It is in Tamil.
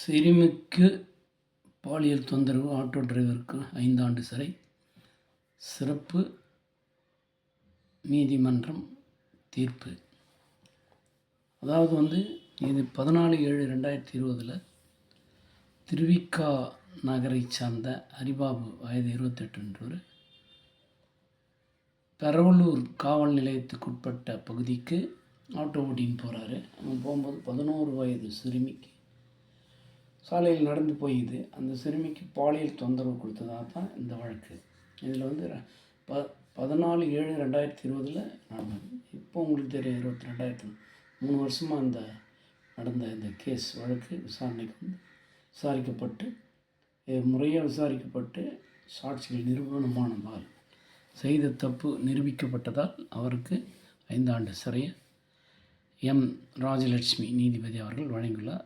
சிறுமிக்கு பாலியல் தொந்தரவு ஆட்டோ டிரைவருக்கு ஐந்தாண்டு சிறை சிறப்பு நீதிமன்றம் தீர்ப்பு. அதாவது வந்து இது பதினாலு ஏழு ரெண்டாயிரத்தி இருபதில் திருவிக்கா நகரை சார்ந்த அரிபாபு வயது இருபத்தெட்டுன்றவர் பெரவலூர் காவல் நிலையத்துக்குட்பட்ட பகுதிக்கு ஆட்டோ ஓட்டின்னு போகிறாரு அங்கே போகும்போது பதினோரு வயது சிறுமிக்கு சாலையில் நடந்து போயிது அந்த சிறுமிக்கு பாலியல் தொந்தரவு கொடுத்ததாக தான் இந்த வழக்கு. இதில் வந்து ர- ப பதினாலு ஏழு ரெண்டாயிரத்தி இருபதில் நடந்தது இப்போ உங்களுக்கு தெரியும் இருபத்தி ரெண்டாயிரத்தி மூணு வருஷமாக அந்த நடந்த இந்த கேஸ் வழக்கு விசாரணைக்கு வந்து விசாரிக்கப்பட்டு முறையாக விசாரிக்கப்பட்டு சாட்சிகள் நிரூபணமானதால் செய்த தப்பு நிரூபிக்கப்பட்டதால் அவருக்கு ஐந்தாண்டு சிறையை எம். ராஜலட்சுமி நீதிபதி அவர்கள் வழங்கியுள்ளார்.